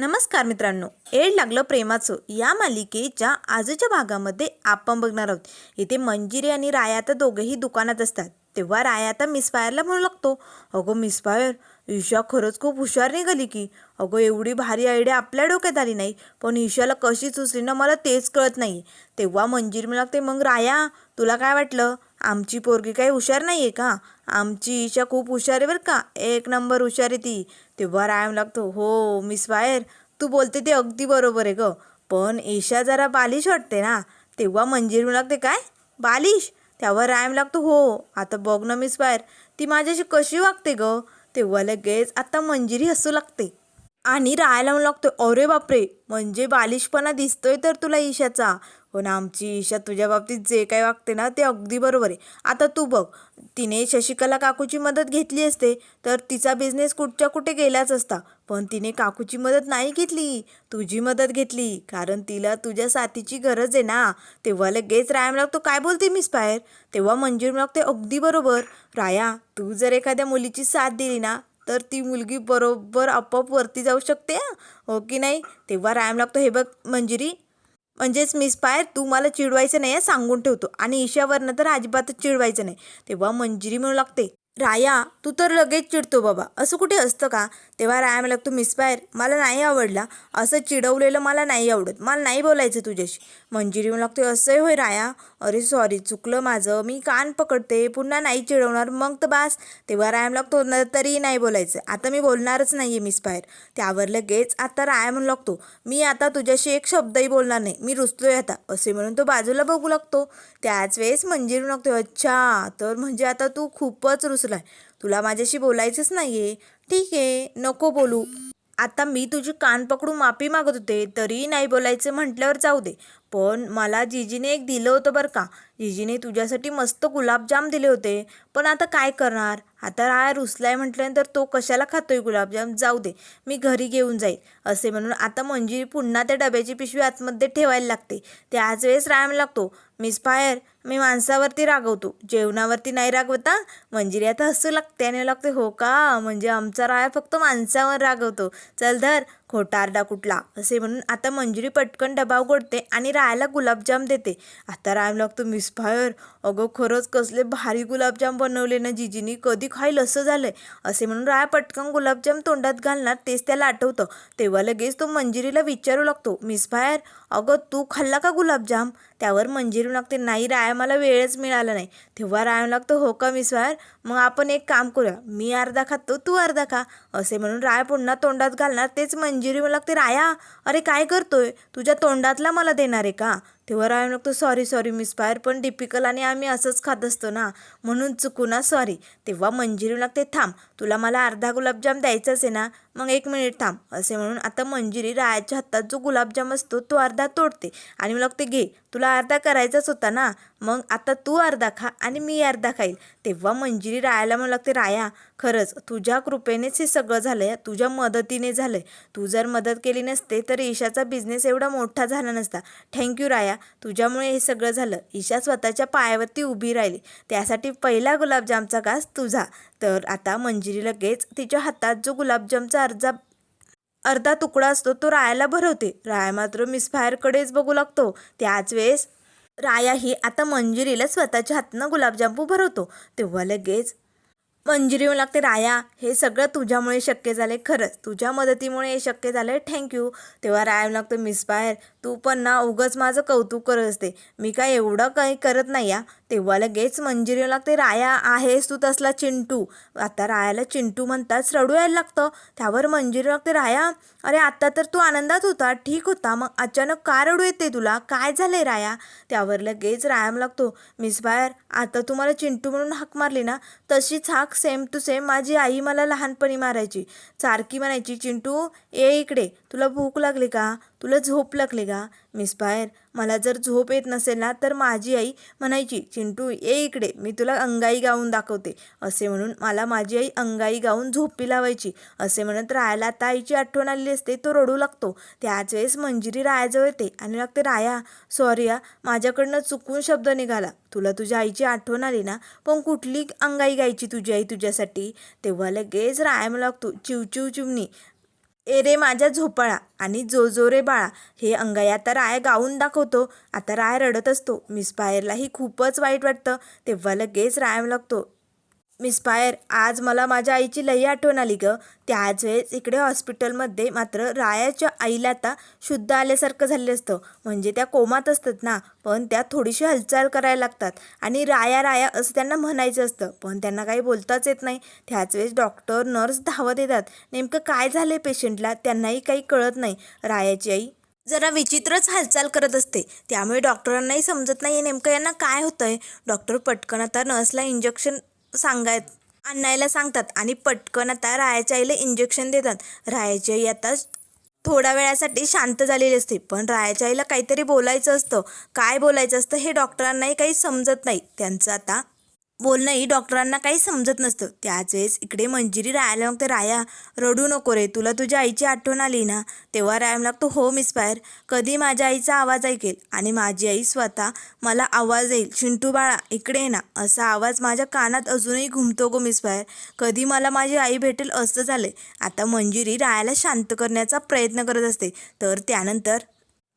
नमस्कार मित्रांनो. एड लागलं प्रेमाचं. या मालिकेच्या आजच्या भागामध्ये आपण बघणार आहोत. इथे मंजिरी आणि रायाता दोघेही दुकानात असतात. तेव्हा राया आता मिसफायरला म्हणू लागतो. अगं मिसफायर ईशा खरंच खूप हुशार निघाली की. अगं एवढी भारी आयडिया आपल्या डोक्यात आली नाही. पण ईशाला कशी सुचली ना मला तेच कळत नाही. तेव्हा मंजिरी म्हणू लागते मग राया तुला काय वाटलं? आमची पोरगी काही हुशार नाही आहे का? आमची ईशा खूप हुशार आहे बरं का? एक नंबर हुशार आहे ती. तेव्हा राम लागतो हो मिस वायर तू बोलते ते अगदी बरोबर आहे ग. पण ईशा जरा बालिश वाटते ना तेव्हा मंजिरी लागते काय? बालिश. त्यावर रायम लागतो हो आता बघ ना मिस वायर ती माझ्याशी कशी वागते ग? तेव्हा लगेच आता मंजिरी हसू लागते. आणि राहायला लागतो अरे बापरे म्हणजे बालिशपणा दिसतोय तर तुला ईशाचा. हो पण आमची ईशा तुझ्या बाबतीत जे काही वागते ना ते अगदी बरोबर आहे. आता तू बघ तिने शशिकला काकूची मदत घेतली असते तर तिचा बिझनेस कुठच्या कुठे गेलाच असता. पण तिने काकूची मदत नाही घेतली. तुझी मदत घेतली कारण तिला तुझ्या साथीची गरज आहे ना. तेव्हा लगेच रायम लागतो काय बोलते मिस पायर तेव्हा मंजूर लागते अगदी बरोबर. राया तू जर एखाद्या मुलीची साथ दिली ना तर ती मुलगी बरोबर आपोआप वरती जाऊ शकते हो की नाही? तेव्हा रायम लागतो हे बघ मंजिरी म्हणजेच मिस पायर तू मला चिडवायचं नाही आहे सांगून ठेवतो. आणि ईशावरनं तर अजिबातच चिडवायचं नाही. तेव्हा मंजिरी म्हणू लागते राया तू तर लगेच चिडतो बाबा. असं कुठे असतं का? तेव्हा राया मला तू मिस पायर मला नाही आवडला. असं चिडवलेलं मला नाही आवडत. मला नाही बोलायचं तुझ्याशी. मंजिरी म्हणू लागते असंही होय राया. अरे सॉरी चुकलं माझं. मी कान पकडते. पुन्हा नाही चिडवणार. मग तर बास. तेव्हा राया म्हणू लागतो "न- तरी नाही बोलायचं. आता मी बोलणारच नाही आहे मिस पायर त्यावर लगेच आता राया म्हणू लागतो मी आता तुझ्याशी एक शब्दही बोलणार नाही. मी रुसलोय आता. असे म्हणून तो बाजूला बघू लागतो. त्याच वेळेस मंजिरी म्हणू लागतो अच्छा. तर म्हणजे आता तू खूपच रुसलाय तुला माझ्याशी बोलायचंच नाही आहे ठीक आहे नको बोलू. आता मी तुझी कान पकडून माफी मागत होते तरी नाही बोलायचं म्हटल्यावर जाऊ दे. पण मला जीजीने एक दिलं होतं बरं का. जिजीने तुझ्यासाठी मस्त गुलाबजाम दिले होते. पण आता काय करणार? आता राया रुसलाय म्हटल्यानंतर तो कशाला खातोय गुलाबजाम? जाऊ दे मी घरी घेऊन जाईल असे म्हणून आता मंजिरी पुन्हा त्या डब्याची पिशवी आतमध्ये ठेवायला लागते. त्याच वेळेस राय लागतो मिस फायर मी माणसावरती रागवतो जेवणावरती नाही रागवता? मंजिरी आता हसू लागते आणि लागते हो का? म्हणजे आमचा राया फक्त माणसावर रागवतो. चल धर खोटारडा कुठला? असे म्हणून आता मंजुरी पटकन डबा उघडते आणि रायाला गुलाबजाम देते. आता राय लागतो मिस फायर अगं खरंच कसले भारी गुलाबजाम बनवले ना जिजीनी. कधी खाईल असं झालंय. असे म्हणून राया पटकन गुलाबजाम तोंडात घालणार तेच त्याला आठवतं. तेव्हा लगेच तो मंजिरीला विचारू लागतो मिस फायर अगं तू खाल्ला का गुलाबजाम? त्यावर मंजिरी लागते. नाही राया मला वेळच मिळाला नाही. तेव्हा राया लागतो हो का मिस मग आपण एक काम करूया. मी अर्धा खातो तू अर्धा खा. असे म्हणून राया पुन्हा तोंडात घालणार. तेच मंजिरी लागते. राया अरे काय करतोय? तुझ्या तोंडातला मला देणार आहे का? तेव्हा राय म्हणतो सॉरी सॉरी मिस फायर पण डिपिकल आणि आम्ही असंच खात असतो ना. म्हणून चुकू ना सॉरी तेव्हा मंजिरी लागते थांब तुला मला अर्धा गुलाबजाम द्यायचाच आहे ना मग एक मिनिट थांब असे म्हणून आता मंजिरी रायाच्या हातात जो गुलाबजाम असतो तो अर्धा तोडते. आणि मग लागते घे तुला अर्धा करायचाच होता ना मग आता तू अर्धा खा आणि मी अर्धा खाईल तेव्हा मंजिरी रायाला म्हणू लागते राया खरंच तुझ्या कृपेनेच हे सगळं झालं आहे तुझ्या मदतीने झालं आहे तू जर मदत केली नसते तर ईशाचा बिझनेस एवढा मोठा झाला नसता. थँक्यू राया. तुझ्यामुळे हे सगळं झालं. ईशा स्वतःच्या पायावरती उभी राहिली. त्यासाठी पहिला गुलाबजामचा घास तुझा. तर आता मंजिरी लगेच तिच्या हातात जो गुलाबजामचा अर्धा अर्धा तुकडा असतो तो रायाला भरवते. राया मात्र मिसफायरकडेच बघू लागतो. त्याच वेळेस राया ही आता मंजिरीला स्वतःच्या हातनं गुलाबजामू भरवतो. तेव्हा लगेच मंजिरी येऊ लागते राया हे सगळं तुझ्यामुळे शक्य झाले खरंच. तुझ्या मदतीमुळे हे शक्य झालं आहे थँक्यू तेव्हा राया लागतं मिस बाहेर तू पण ना उगंच माझं कौतुक करत असते. मी काय एवढं काही करत नाही या तेव्हा लगेच मंजिरी लागते राया आहेस तू तसला चिंटू. आता रायाला चिंटू म्हणतात रडू यायला लागतं. त्यावर मंजिरी लागते राया अरे आता तर तू आनंदात होता. ठीक होता. मग अचानक का रडू येते तुला? काय झालंय राया? त्यावर लगेच रायाम लागतो मिस बायर आता तुम्हाला चिंटू म्हणून हाक मारली ना तशीच हाक सेम टू सेम माझी आई मला लहानपणी मारायची. सारखी म्हणायची चिंटू ये इकडे. तुला भूक लागली का? तुला झोप लागली का? मिस बाहेर. मला जर झोप येत नसेल ना तर माझी आई म्हणायची चिंटू ये इकडे. मी तुला अंगाई गाऊन दाखवते. असे म्हणून मला माझी आई अंगाई गाऊन झोपी लावायची. असे म्हणत रायाला आता आईची आठवण आलेली असते तो रडू लागतो. त्याच वेळेस मंजिरी रायाजवळ येते आणि लागते राया सॉरी या माझ्याकडनं चुकून शब्द निघाला. तुला तुझ्या आईची आठवण आली ना? पण कुठली अंगाई गायची तुझी आई तुझ्यासाठी? तेव्हा लगेच राया मला लागतो चिवचिव चिमणी ए रे माझ्या झोपाळा आणि जो जो रे बाळा हे अंगाई आता राय गाऊन दाखवतो. आता राय रडत असतो. मिस पायरलाही खूपच वाईट वाटतं. तेव्हा लगेच रायम लागतो मिस पायर आज मला माझ्या आईची लई आठवण आली गं. त्याच वेळेस इकडे हॉस्पिटलमध्ये मात्र रायाच्या आईला आता शुद्ध आल्यासारखं झालेलं असतं. म्हणजे त्या कोमात असतात ना पण त्या थोडीशी हालचाल करायला लागतात. आणि राया राया असं त्यांना म्हणायचं असतं पण त्यांना काही बोलताच येत नाही. त्याच वेळेस डॉक्टर नर्स धावत येतात. नेमकं काय झालं पेशंटला त्यांनाही काही कळत नाही. रायाची आई जरा विचित्रच हालचाल करत असते. त्यामुळे डॉक्टरांनाही समजत नाही नेमकं यांना काय होतं आहे डॉक्टर पटकन आता नर्सला इंजेक्शन सांगाय आणायला सांगतात आणि पटकन आता रायाच्या आईला इंजेक्शन देतात. रायाची आई आता थोड्या वेळासाठी शांत झालेली असते पण रायाच्या आईला काहीतरी बोलायचं असतं. काय बोलायचं असतं हे डॉक्टरांनाही काही समजत नाही. त्यांचं आता बोलणंही डॉक्टरांना काही समजत नसतं. त्याच वेळेस इकडे मंजिरी रायाला मग ते राया रडू नको रे तुला तुझ्या आईची आठवण आली ना? तेव्हा राया लागतो हो मिस पायर कधी माझ्या आईचा आवाज ऐकेल आणि माझी आई स्वतः मला आवाज येईल चिंटू बाळा इकडे ये ना. असा आवाज माझ्या कानात अजूनही घुमतो गो मिस पायर कधी मला माझी आई भेटेल असं झालं आता मंजिरी रायाला शांत करण्याचा प्रयत्न करत असते. तर त्यानंतर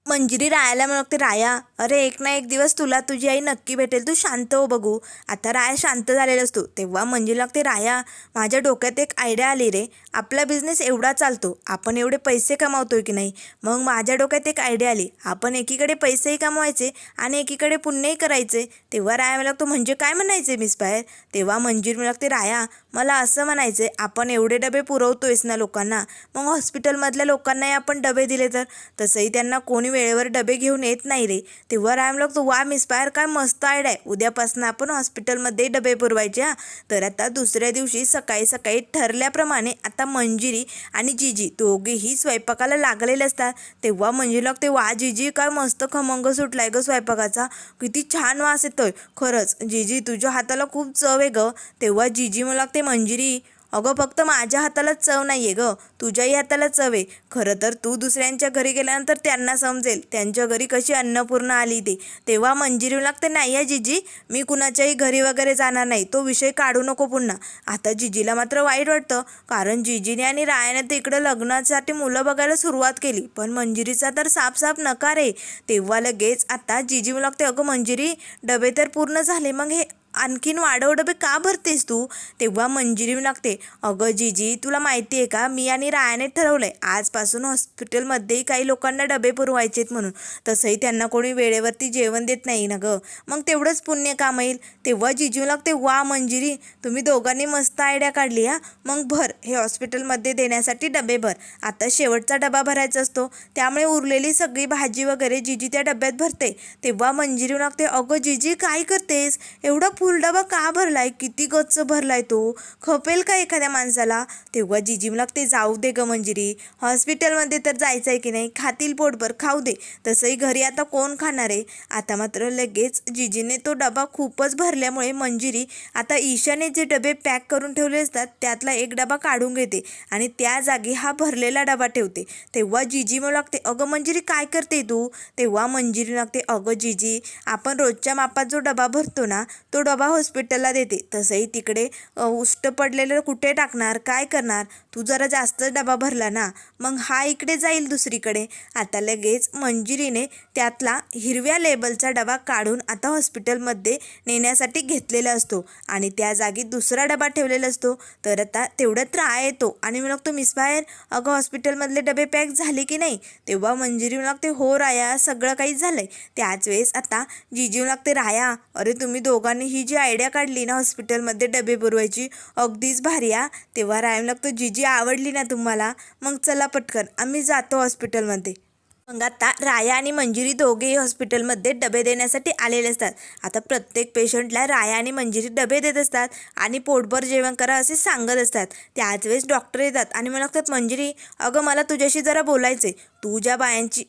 मंजिरी रायाला म्हणते राया अरे एक ना एक दिवस तुला तुझी आई नक्की भेटेल. तू शांत हो बघू. आता राया शांत झालेला असतो. तेव्हा मंजुला लागते राया माझ्या डोक्यात एक आयडिया आली रे. आपला बिझनेस एवढा चालतो. आपण एवढे पैसे कमावतोय की नाही? मग माझ्या डोक्यात एक आयडिया आली. आपण एकीकडे पैसेही कमवायचे आणि एकीकडे पुण्यही करायचे. तेव्हा राया मला लागतो म्हणजे काय म्हणायचे मिस बाहेर? तेव्हा मंजूर मला लागते राया मला असं म्हणायचं आपण एवढे डबे पुरवतोयस ना लोकांना. मग हॉस्पिटलमधल्या लोकांनाही आपण डबे दिले तर? तसंही त्यांना कोणी वेळेवर डबे घेऊन येत नाही रे. तेव्हा राम लागतो वा मिस्पायर काय मस्त आयडिया आहे. उद्यापासून आपण हॉस्पिटलमध्ये डबे पुरवायचे हा. तर आता दुसऱ्या दिवशी सकाळी सकाळी ठरल्याप्रमाणे आता मंजिरी आणि जिजी दोघेही स्वयंपाकाला लागलेले असतात. तेव्हा मंजिरी लागते वा जिजी काय मस्त खमंग सुटलाय ग स्वयंपाकाचा. किती छान वास येतोय. खरंच जिजी तुझ्या हाताला खूप चव आहे ग. तेव्हा जिजी मला लागते मंजिरी अगं फक्त माझ्या हाताला चव नाही आहे गं. तुझ्याही हाताला चव आहे. खरं तर तू दुसऱ्यांच्या घरी गेल्यानंतर त्यांना समजेल. त्यांच्या घरी कशी अन्नपूर्ण आली ते. तेव्हा मंजिरी लागते नाही आहे जिजी? मी कुणाच्याही घरी वगैरे जाणार नाही. तो विषय काढू नको पुन्हा. आता जिजीला मात्र वाईट वाटतं. कारण जिजीने आणि रायाने तर इकडं लग्नासाठी मुलं बघायला सुरुवात केली. पण मंजिरीचा तर साफसाफ नकार आहे. तेव्हा लगेच आता जिजी लागते अगं मंजिरी डबे तर पूर्ण झाले मग हे आणखीन वाढव डबे का भरतेस तू? तेव्हा मंजिरी लागते. अगं जीजी तुला माहिती आहे का? मी आणि रायाने ठरवलंय. आजपासून हॉस्पिटलमध्येही काही लोकांना डबे पुरवायचे आहेत म्हणून. तसंही त्यांना कोणी वेळेवरती जेवण देत नाही ना गं. मग तेवढंच पुण्य काम येईल. तेव्हा जिजू लागते. वा मंजिरी तुम्ही दोघांनी मस्त आयडिया काढली हा? मग भर. हे हॉस्पिटलमध्ये देण्यासाठी डबे भर. आता शेवटचा डबा भरायचा असतो. त्यामुळे उरलेली सगळी भाजी वगैरे जिजी त्या डब्यात भरते. तेव्हा मंजिरी लागते. अगं जिजी काय करतेस? एवढं फुलडबा का भरलाय? किती गच्च भरलाय तो? खपेल का एखाद्या माणसाला? तेव्हा जिजीम लागते जाऊ दे ग मंजिरी. हॉस्पिटलमध्ये तर जायचं आहे की नाही? खातील पोटभर खाऊ दे. तसंही घरी आता कोण खाणार आहे? आता मात्र लगेच जिजीने तो डबा खूपच भरल्यामुळे मंजिरी आता ईशाने जे डबे पॅक करून ठेवले असतात त्यातला एक डबा काढून घेते आणि त्या जागी हा भरलेला डबा ठेवते. तेव्हा जिजी मग लागते अगं मंजिरी काय करते तू? तेव्हा मंजिरी लागते अगं जिजी आपण रोजच्या मापात जो डबा भरतो ना तो डबा हॉस्पिटलला देते. तसंही तिकडे उष्ट पडलेलं कुठे टाकणार? काय करणार? तू जरा जास्त डबा भरला ना? मग हा इकडे जाईल दुसरीकडे. आता लगेच मंजिरीने त्यातला हिरव्या लेबलचा डबा काढून आता हॉस्पिटलमध्ये नेण्यासाठी घेतलेला असतो आणि त्या जागी दुसरा डबा ठेवलेला असतो. तर आता तेवढं राय येतो. आणि मी लागतो मिस बाहेर अगं हॉस्पिटलमधले डबे पॅक झाले की नाही? तेव्हा मंजिरी लागते हो राया सगळं काही झालंय. त्याच वेळेस आता जीजीव लागते राया अरे तुम्ही दोघांनी ही जी आयडिया काढली ना हॉस्पिटलमध्ये डबे पुरवायची अगदीच भारी आ तेव्हा रायम लागतो जी आवडली ना तुम्हाला? मग चला पटकन आम्ही जातो हॉस्पिटलमध्ये. मग आता राया आणि मंजिरी दोघेही हॉस्पिटलमध्ये डबे देण्यासाठी आलेले असतात. आता प्रत्येक पेशंटला राया आणि मंजिरी डबे देत असतात आणि पोटभर जेवण करा असे सांगत असतात. त्याच वेळेस डॉक्टर येतात आणि मला लागतात मंजिरी अगं मला तुझ्याशी जरा बोलायचे तू ज्या बायांची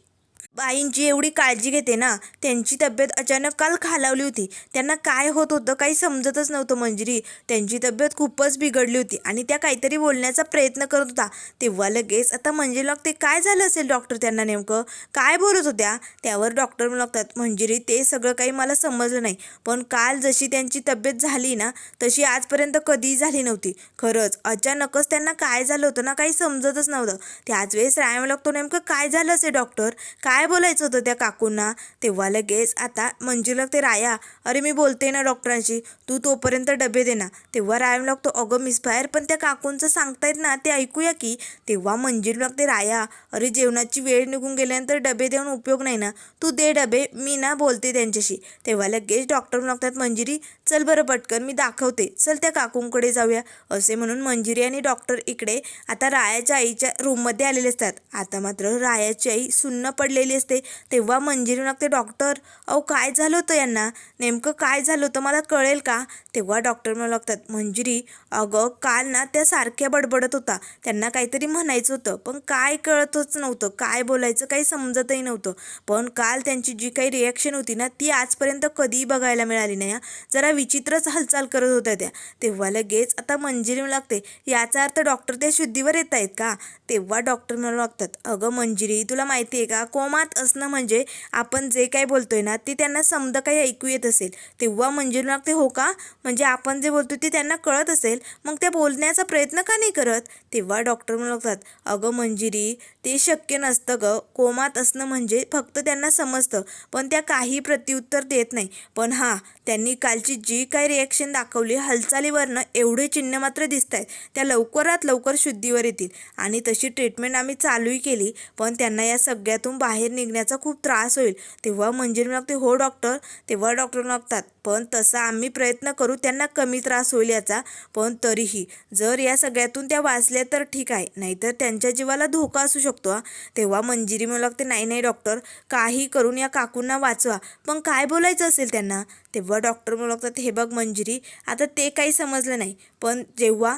बाईंची एवढी काळजी घेते ना त्यांची तब्येत अचानक काल खालावली होती. त्यांना काय होत होतं काही समजतच नव्हतं मंजिरी. त्यांची तब्येत खूपच बिघडली होती आणि त्या काहीतरी बोलण्याचा प्रयत्न करत होता. तेव्हा लगेच आता मंजिरीला ते काय झालं असेल डॉक्टर त्यांना नेमकं? काय बोलत होत्या? त्यावर डॉक्टर लागतात मंजिरी ते सगळं काही मला समजलं नाही. पण काल जशी त्यांची तब्येत झाली ना तशी आजपर्यंत कधीही झाली नव्हती. खरंच अचानकच त्यांना काय झालं होतं ना काही समजतच नव्हतं. त्याच वेळेस रायम लागतो नेमकं काय झालं असेल डॉक्टर? काय काय बोलायचं होतं त्या काकूंना? तेव्हा लगेच आता मंजूला ते राया अरे मी बोलते ना डॉक्टरांशी तू तोपर्यंत डबे दे ना. तेव्हा राया लागतो अगं मिसफायर पण त्या काकूंचं सांगतायत ना ते ऐकूया की. तेव्हा मंजिरी लागते राया अरे जेवणाची वेळ निघून गेल्यानंतर डबे देऊन उपयोग नाही ना तू दे डबे मी ना बोलते त्यांच्याशी. तेव्हा लगेच डॉक्टर लागतात मंजिरी चल बरं पटकन मी दाखवते. चल त्या काकूंकडे जाऊया. असे म्हणून मंजिरी आणि डॉक्टर इकडे आता रायाच्या आईच्या रूममध्ये आलेले असतात. आता मात्र रायाची आई सुन्न पडलेली असते. तेव्हा मंजिरी लागते डॉक्टर अहो काय झालं होतं यांना? नेमकं काय झालं होतं? मला कळेल का? तेव्हा डॉक्टर मला लागतात मंजिरी अगं काल ना त्या सारख्या बडबडत होता. त्यांना काहीतरी म्हणायचं होतं. पण काय कळतच नव्हतं. काय बोलायचं काही समजतही नव्हतं. पण काल त्यांची जी काही रिॲक्शन होती ना ती आजपर्यंत कधीही बघायला मिळाली नाही हा. जरा विचित्रच हालचाल करत होत्या त्या. तेव्हा लगेच आता मंजिरी लागते याचा अर्थ डॉक्टर त्या शुद्धीवर येत आहेत का? तेव्हा डॉक्टर मला लागतात अगं मंजिरी तुला माहिती आहे का कोमात असणं म्हणजे आपण जे काही बोलतोय ना ते त्यांना समजा काही ऐकू येत असेल. तेव्हा म्हणजे लागते हो का? म्हणजे आपण जे बोलतो ते त्यांना कळत असेल. मग त्या बोलण्याचा प्रयत्न का नाही करत? तेव्हा डॉक्टर म्हणू लागतात अगं मंजिरी ते शक्य नसतं ग. कोमात असणं म्हणजे फक्त त्यांना समजतं. पण त्या काही प्रत्युत्तर देत नाही. पण हां त्यांनी कालची जी काही रिॲक्शन दाखवली हालचालीवरनं एवढे चिन्ह मात्र दिसत आहेत त्या लवकरात लवकर शुद्धीवर येतील. आणि तशी ट्रीटमेंट आम्ही चालूही केली. पण त्यांना या सगळ्यातून बाहेर निघण्याचा खूप त्रास होईल. तेव्हा मंजिरी लागते हो डॉक्टर तेव्हा डॉक्टर मागतात पण तसा आम्ही प्रयत्न करू त्यांना कमी त्रास होईल याचा. पण तरीही जर या सगळ्यातून त्या वाचल्या तर ठीक आहे. नाहीतर त्यांच्या जीवाला धोका असू शकतो तेव्हा मंजिरी म्हणू लागते नाही नाही डॉक्टर काही करून या काकूंना वाचवा. पण काय बोलायचं असेल त्यांना? तेव्हा डॉक्टर मला लागतात हे बघ मंजिरी आता ते काही समजलं नाही. पण जेव्हा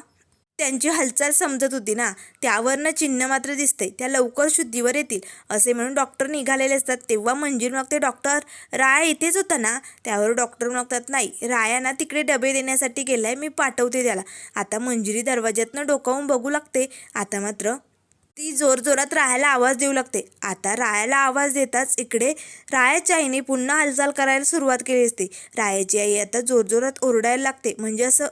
त्यांची हालचाल समजत होती ना त्यावरनं चिन्ह मात्र दिसते त्या लवकर शुद्धीवर येतील असे म्हणून डॉक्टर निघालेले असतात. तेव्हा मंजिरी मागते डॉक्टर राया इथेच होता ना? त्यावर डॉक्टर मागतात नाही राया ना तिकडे डबे देण्यासाठी गेलाय मी पाठवते त्याला. आता मंजिरी दरवाज्यातनं डोकावून बघू लागते. आता मात्र ती जोरजोरात रायाला आवाज देऊ लागते. आता रायाला आवाज देताच इकडे रायाच्या आईने पुन्हा हालचाल करायला सुरुवात केली असते. रायाची आई आता जोरजोरात ओरडायला लागते. म्हणजे असं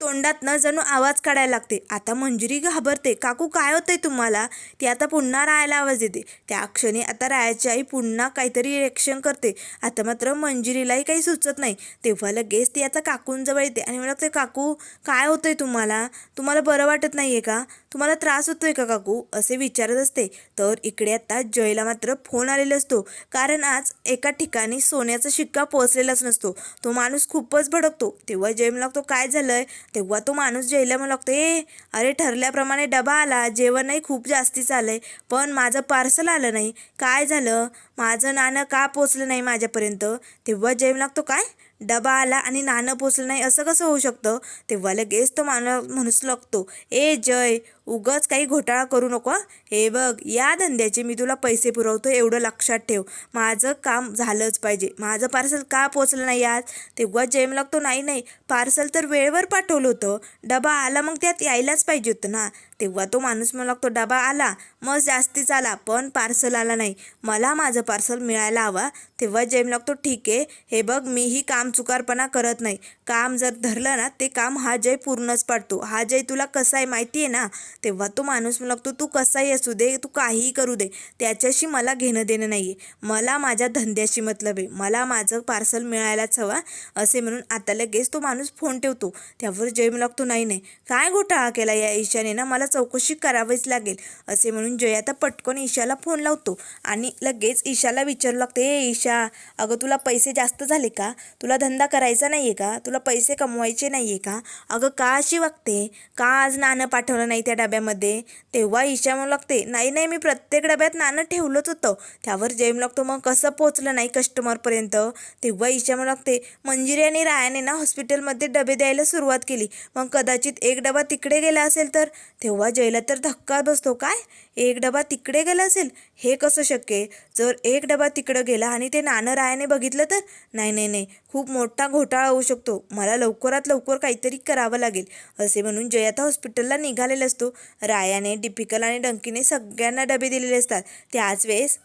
तोंडातनं जणू आवाज काढायला लागते. आता मंजुरी घाबरते. काकू काय होतंय तुम्हाला? ती आता पुन्हा रायाला आवाज देते. त्या क्षणी आता रायाची आई पुन्हा काहीतरी रिॲक्शन करते. आता मात्र मंजिरीलाही काही सुचत नाही. तेव्हा लगेच ती आता काकूंजवळ येते आणि मला ते काकू काय होतंय तुम्हाला? तुम्हाला बरं वाटत नाही आहे का? तुम्हाला त्रास होतोय का काकू? असे विचारत असते. तर इकडे आता जयला मात्र फोन आलेला असतो. कारण आज एका ठिकाणी सोन्याचा शिक्का पोचलेलाच नसतो. तो माणूस खूपच भडकतो. तेव्हा जय मला लागतो काय झालंय? तेव्हा तो माणूस जयला मला लागतो ए अरे ठरल्याप्रमाणे डबा आला जेवणही खूप जास्तीच आहे पण माझं पार्सल आलं नाही. काय झालं? माझं नाणं का पोचलं नाही माझ्यापर्यंत? तेव्हा जेव लागतो काय? डबा आला आणि नाणं पोचलं नाही असं कसं होऊ शकतं? तेव्हा लगेच तो माणूस म्हणूच लागतो ए जय उगच काही घोटाळा करू नको हे. बघ या धंद्याचे मी तुला पैसे पुरवतो एवढं लक्षात ठेव. माझं काम झालंच पाहिजे. माझं पार्सल का पोचलं नाही आज? तेव्हा जेम लागतो नाही नाही. पार्सल तर वेळेवर पाठवलं होतं. डबा आला मग त्यात यायलाच पाहिजे होतं ना. तेव्हा तो माणूस मला लागतो डबा आला मग जास्तीच आला पण पार्सल आला नाही. मला माझं पार्सल मिळायला हवा. तेव्हा जेम लागतो ठीक आहे. हे बघ मीही काम चुकारपणा करत नाही. काम जर धरलं ना ते काम हा जय पूर्णच पाडतो. हा जय तुला कसा आहे माहिती आहे ना? तेव्हा तो माणूस मला लागतो तू कसाही असू दे तू काहीही करू दे त्याच्याशी मला घेणं देणं नाही आहे मला माझ्या धंद्याशी मतलब आहे. मला माझं पार्सल मिळायलाच हवा असे म्हणून आता लगेच तो माणूस फोन ठेवतो. त्यावर जय मला लागतो नाही नाही. काय घोटाळा केला या ईशाने ना? मला चौकशी करावीच लागेल. असे म्हणून जय आता पटकन ईशाला फोन लावतो आणि लगेच ईशाला विचारू लागते ए ईशा अगं तुला पैसे जास्त झाले का? तुला धंदा करायचा नाही आहे का? तुला पैसे कमवायचे नाही आहे का? अगं का अशी वागते? का आज नाणं पाठवलं नाही त्या डब्यामध्ये. तेव्हा ईशा म्हणू लागते नाही नाही मी प्रत्येक डब्यात नाणं ठेवलंच होतं. त्यावर जय म्हणू लागतो मग कसं पोचलं नाही कस्टमरपर्यंत तेव्हा ईशा म्हणू लागते मंजिरी आणि रायाने ना हॉस्पिटलमध्ये डबे द्यायला सुरुवात केली. मग कदाचित एक डबा तिकडे गेला असेल तर? तेव्हा जयला तर धक्का बसतो काय? एक डबा तिकडे गेला असेल? हे कसं शक्य जर एक डबा तिकडं गेला आणि ते नाणं रायाने बघितलं तर? नाही नाही नाही. खूप मोठा घोटाळा होऊ शकतो. मला लवकरात लवकर काहीतरी करावं लागेल असे म्हणून जयाता हॉस्पिटलला निघालेला असतो. रायाने डिपिकल आणि डंकीने सगळ्यांना डबे दिलेले असतात. त्याच वेळेस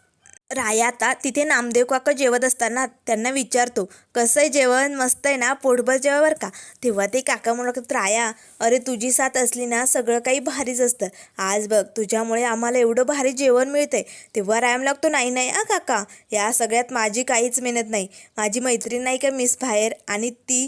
राया आता तिथे नामदेव काका जेवत असताना त्यांना विचारतो कसं आहे जेवण? मस्त आहे ना? पोटभर जेवा बरं का? तेव्हा ते काका म्हणत राया अरे तुझी साथ असली ना सगळं काही भारीच असतं. आज बघ तुझ्यामुळे आम्हाला एवढं भारी जेवण मिळतंय. तेव्हा रायम लागतो नाही नाही आ काका या सगळ्यात माझी काहीच मेहनत नाही. माझी मैत्रीण नाही का मिस बाहेर आणि ती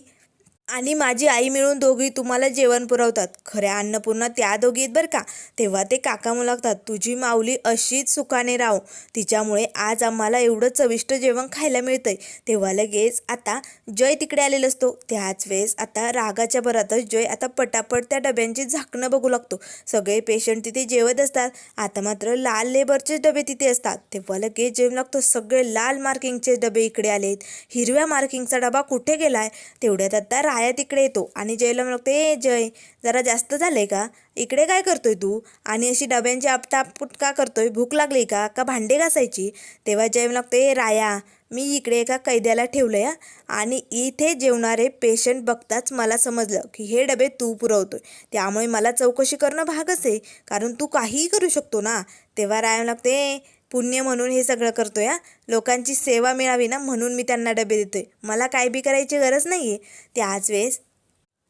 आणि माझी आई मिळून दोघी तुम्हाला जेवण पुरवतात. खऱ्या अन्नपूर्णा त्या दोघी आहेत बरं का? तेव्हा ते काका मुलागतात लागतात तुझी माऊली अशीच सुखाने राहो. तिच्यामुळे आज आम्हाला एवढं चविष्ट जेवण खायला मिळतंय. तेव्हा लगेच आता जय तिकडे आलेला असतो. त्याच वेळेस आता रागाच्या भरातच जय आता पटापट त्या डब्यांची झाकणं बघू लागतो. सगळे पेशंट तिथे जेवत असतात. आता मात्र लाल लेबरचे डबे तिथे असतात. तेव्हा लगेच जेवण लागतो. सगळे लाल मार्किंगचे डबे इकडे आलेत. हिरव्या मार्किंगचा डबा कुठे गेलाय? तेवढ्यात आता राया तिकडे येतो. आणि जयला म्हणतो ए जय जरा जास्त झालंय का? इकडे काय करतोय तू? आणि अशी डब्यांची आपटापट का करतोय? भूक लागली का? का भांडे घासायची? तेव्हा जय म्हणतो ए राया मी इकडे एका कैद्याला ठेवलं या आणि इथे जेवणारे पेशंट बघताच मला समजलं की हे डबे तू पुरवतोय. त्यामुळे मला चौकशी करणं भागच आहे. कारण तू काहीही करू शकतो ना. तेव्हा राया लागते पुण्य म्हणून हे सगळं करतो या लोकांची सेवा मिळावी ना म्हणून मी त्यांना डबे देतोय. मला काय बी करायची गरज नाही आहे त्याच वेळेस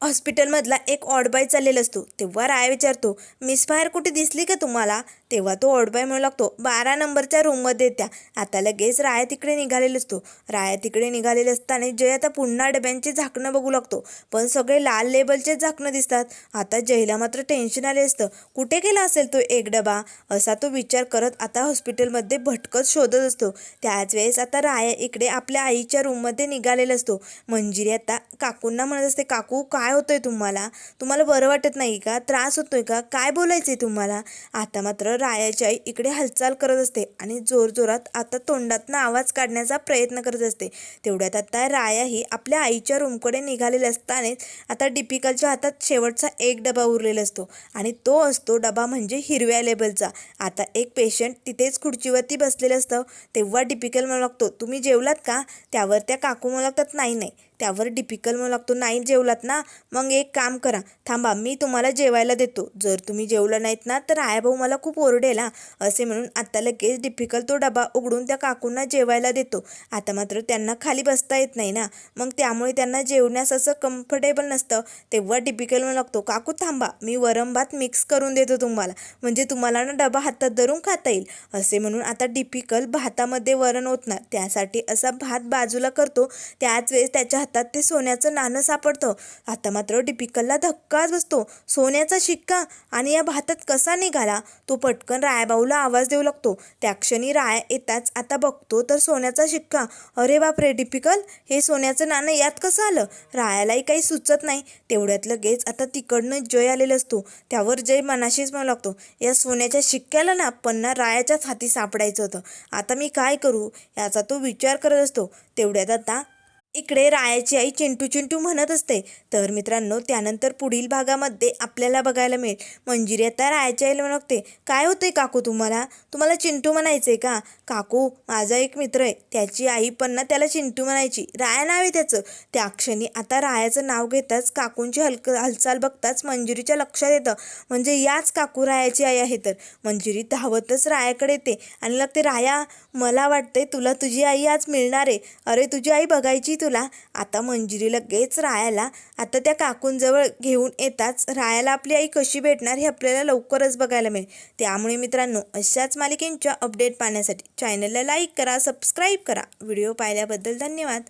हॉस्पिटलमधला एक ऑडबाय चाललेला असतो. तेव्हा राय विचारतो मिस फायर कुठे दिसली का तुम्हाला? तेव्हा तो ऑडबाय म्हणू लागतो बारा नंबरच्या रूममध्ये त्या. आता लगेच राया तिकडे निघालेला असतो. राया तिकडे निघालेले असताना जय आता पुन्हा डब्यांचे झाकणं बघू लागतो. पण सगळे लाल लेबलचे झाकणं दिसतात. आता जयला मात्र टेन्शन आले असतं. कुठे गेला असेल तो एक डबा? असा तो विचार करत आता हॉस्पिटलमध्ये भटकत शोधत असतो. त्याच वेळेस आता राया इकडे आपल्या आईच्या रूममध्ये निघालेला असतो. मंजिरी आता काकूंना म्हणत असते काकू काय होतं आहे तुम्हाला? तुम्हाला बरं वाटत नाही का? त्रास होतोय का? काय बोलायचं आहे तुम्हाला? आता मात्र रायाची आई इकडे हालचाल करत असते आणि जोरजोरात आता तोंडातनं आवाज काढण्याचा प्रयत्न करत असते. तेवढ्यात आता राया ही आपल्या आईच्या रूमकडे निघालेले असतानाच आता डिपिकलच्या हातात शेवटचा एक डबा उरलेला असतो आणि तो असतो डबा म्हणजे हिरव्या लेबलचा आता एक पेशंट तिथेच खुर्चीवरती बसलेलं असतं. तेव्हा डिपिकल मला लागतो तुम्ही जेवलात का? त्यावर त्या काकू मला लागतात नाही नाही. त्यावर डिपिकल म्हणू लागतो. नाही जेवलात ना मग एक काम करा. थांबा मी तुम्हाला जेवायला देतो. जर तुम्ही जेवलं नाहीत ना तर आयाभाऊ मला खूप ओरडेल हा. असे म्हणून आता लगेच डिपिकल तो डबा उघडून त्या काकूंना जेवायला देतो. आता मात्र त्यांना खाली बसता येत नाही ना. मग त्यामुळे त्यांना जेवण्यास असं कम्फर्टेबल नसतं. तेव्हा डिपिकल म्हणू लागतो. काकू थांबा मी वरम भात मिक्स करून देतो तुम्हाला. म्हणजे तुम्हाला ना डबा हातात धरून खाता येईल. असे म्हणून आता डिपिकल भातामध्ये वरण होत ना त्यासाठी असा भात बाजूला करतो. त्याच वेळेस त्याच्या हातात ते सोन्याचं नाणं सापडतं. आता मात्र डिपिकलला धक्काच बसतो. सोन्याचा शिक्का आणि या भातात कसा निघाला तो पटकन रायाबाऊला आवाज देऊ लागतो. त्या क्षणी राया येताच आता बघतो तर सोन्याचा शिक्का. अरे बापरे डिपिकल हे सोन्याचं नाणं यात कसं आलं? रायालाही काही सुचत नाही. तेवढ्यात लगेच आता तिकडनं जय आलेला असतो. त्यावर जय मनाशीच म्हणू लागतो. या सोन्याच्या शिक्क्याला ना पन्ना रायाच्याच हाती सापडायचं होतं. आता मी काय करू? याचा तो विचार करत असतो. तेवढ्यात आता इकडे रायाची आई चिंटू चिंटू म्हणत असते. तर मित्रांनो त्यानंतर पुढील भागामध्ये आपल्याला बघायला मिळेल. मंजिरी आता रायाच्या आईला म्हणते काय होतंय काकू तुम्हाला? तुम्हाला चिंटू म्हणायचं आहे का? काकू माझा एक मित्र आहे. त्याची आई पण ना त्याला चिंटू म्हणायची. राया नाव आहे त्याचं. त्या क्षणी आता रायाचं नाव घेताच काकूंची हलक हालचाल बघताच मंजिरीच्या लक्षात येतं. म्हणजे याच काकू रायाची आई आहे तर. मंजिरी धावतच रायाकडे येते आणि लागते राया मला वाटते तुला तुझी आई आज मिळणार आहे. अरे तुझी आई बघायची तुला. आता मंजिरी लगेच रायाला. आता त्या काकूंजवळ घेऊन येताच रायाला आपली आई कशी भेटणार हे आपल्याला लवकरच बघायला मिळेल. त्यामुळे मित्रांनो अशाच मालिकेंच्या अपडेट पाहण्यासाठी चॅनलला लाईक करा सबस्क्राईब करा. व्हिडिओ पाहिल्याबद्दल धन्यवाद.